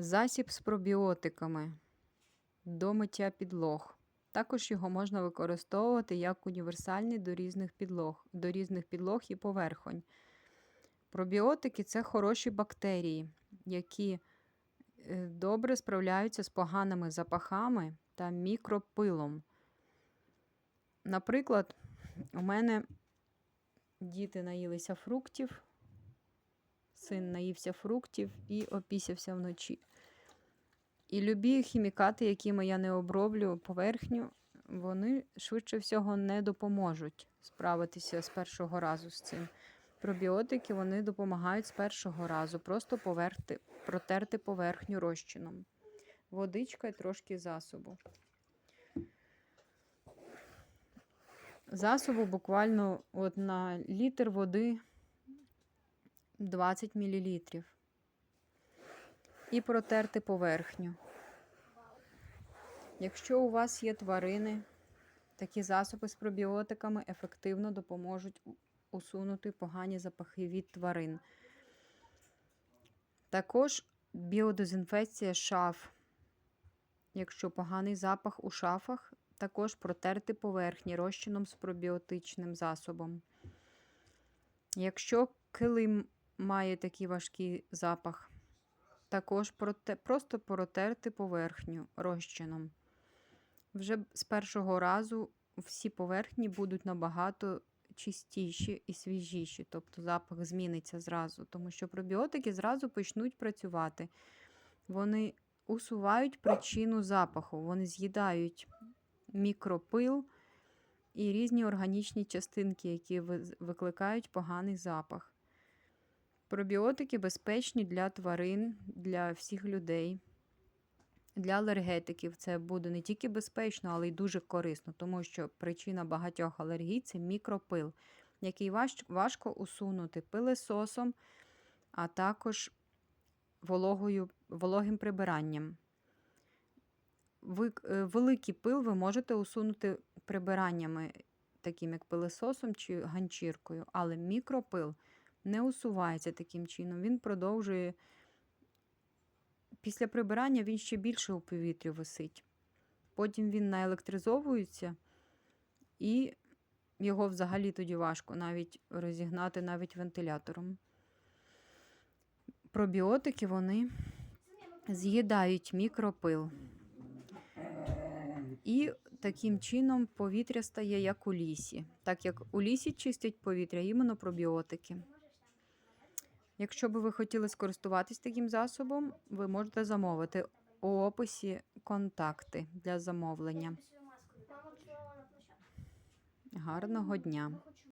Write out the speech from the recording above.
Засіб з пробіотиками до миття підлог. Також його можна використовувати як універсальний до різних підлог, до різних підлог і поверхонь. Пробіотики це хороші бактерії, які е, добре справляються з поганими запахами та мікропилом. Наприклад, у мене діти наїлися фруктів, син наївся фруктів і опісявся вночі. І любі хімікати, якими я не оброблю поверхню, вони швидше всього не допоможуть справитися з першого разу з цим. Пробіотики вони допомагають з першого разу, просто поверхти, протерти поверхню розчином. Водичка і трошки засобу. Засобу буквально от на літр води 20 мл. І протерти поверхню. Якщо у вас є тварини, такі засоби з пробіотиками ефективно допоможуть усунути погані запахи від тварин. Також біодезінфекція шаф. Якщо поганий запах у шафах, також протерти поверхні розчином з пробіотичним засобом. Якщо килим має такий важкий запах, також проте, просто протерти поверхню розчином. Вже з першого разу всі поверхні будуть набагато чистіші і свіжіші, тобто запах зміниться зразу, тому що пробіотики зразу почнуть працювати. Вони усувають причину запаху, вони з'їдають мікропил і різні органічні частинки, які викликають поганий запах. Пробіотики безпечні для тварин, для всіх людей. Для алергетиків це буде не тільки безпечно, але й дуже корисно, тому що причина багатьох алергій це мікропил, який важко усунути пилесосом, а також вологою, вологим прибиранням. Ви, е, великий пил ви можете усунути прибираннями, таким як пилесосом чи ганчіркою, але мікропил не усувається таким чином. Він продовжує. Після прибирання він ще більше у повітрі висить. Потім він наелектризовується, і його взагалі тоді важко навіть розігнати навіть вентилятором. Пробіотики вони з'їдають мікропил. І таким чином повітря стає як у лісі. Так як у лісі чистять повітря, іменно пробіотики. Якщо би ви хотіли скористуватись таким засобом, ви можете замовити у описі контакти для замовлення. Гарного дня!